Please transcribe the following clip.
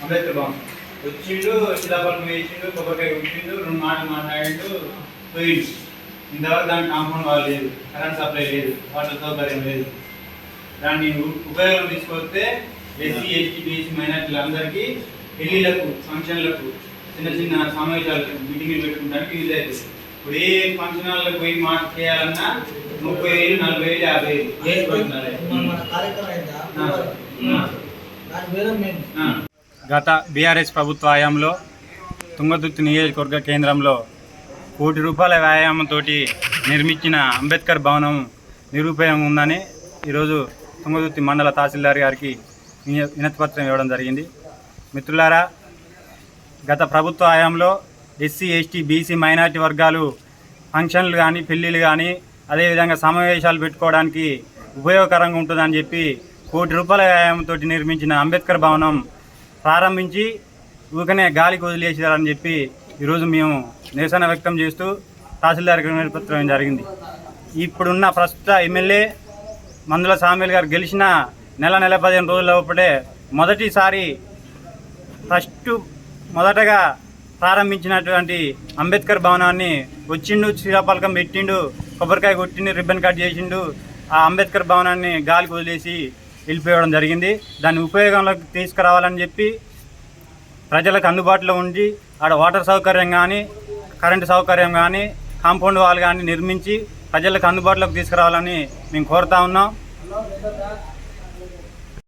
అంబేద్కర్ భవన్ వచ్చిండు శిలాపలకం వేసిండు కొబ్బరికాయ కొట్టిండు రెండు మాటలు మాట్లాడిండు పోయిండు. ఇంతవరకు దానికి కాంపౌండ్ వాళ్ళు లేదు కరెంట్ సప్లై లేదు వాటర్ సౌకర్యం లేదు. దాన్ని ఉపయోగం తీసుకొస్తే ఎస్సీ ఎస్టీ బీసీ మైనార్టీలు అందరికీ పెళ్ళిళ్ళకు ఫంక్షన్లకు చిన్న చిన్న సమావేశాలకు మీటింగ్లు పెట్టుకోవడానికి యూజ్ అవుతుంది ఇప్పుడు ఏ ఫంక్షన్ హాల్లకు పోయి మాట చేయాలన్నా ముప్పై వేలు నలభై వేలు యాభై వేలు. గత బీఆర్ఎస్ ప్రభుత్వ హయాంలో తుంగతుర్తి నియోజకవర్గ కేంద్రంలో కోటి రూపాయల వ్యాయామంతో నిర్మించిన అంబేద్కర్ భవనం నిరుపయోగం ఉందని ఈరోజు తుంగతుర్తి మండల తహసీల్దార్ గారికి వినతిపత్రం ఇవ్వడం జరిగింది. మిత్రులారా గత ప్రభుత్వ హయాంలో ఎస్సీ ఎస్టీ బీసీ మైనార్టీ వర్గాలు ఫంక్షన్లు కానీ పెళ్ళిళ్ళు కానీ అదేవిధంగా సమావేశాలు పెట్టుకోవడానికి ఉపయోగకరంగా ఉంటుందని చెప్పి కోటి రూపాయల వ్యాయామంతో నిర్మించిన అంబేద్కర్ భవనం ప్రారంభించి ఊకనే గాలికి వదిలేసారని చెప్పి ఈరోజు మేము నిరసన వ్యక్తం చేస్తూ తహసీల్దార్ వినతిపత్రం జరిగింది. ఇప్పుడున్న ప్రస్తుత ఎమ్మెల్యే మందుల సామ్యుల్ గారు గెలిచిన నెల నెల పదిహేను రోజుల లోపలే మొదటిసారి ఫస్ట్ మొదటగా ప్రారంభించినటువంటి అంబేద్కర్ భవనాన్ని వచ్చిండు శ్రీరాపలకం పెట్టిండు కొబ్బరికాయ కొట్టిండు రిబ్బన్ కట్ చేసిండు ఆ అంబేద్కర్ భవనాన్ని గాలికి వదిలేసి వెళ్ళిపోవడం జరిగింది. దాన్ని ఉపయోగంలోకి తీసుకురావాలని చెప్పి ప్రజలకు అందుబాటులో ఉండి ఆడ వాటర్ సౌకర్యం కానీ కరెంటు సౌకర్యం కానీ కాంపౌండ్ వాల్ కానీ నిర్మించి ప్రజలకు అందుబాటులోకి తీసుకురావాలని మేము కోరుతా ఉన్నాం.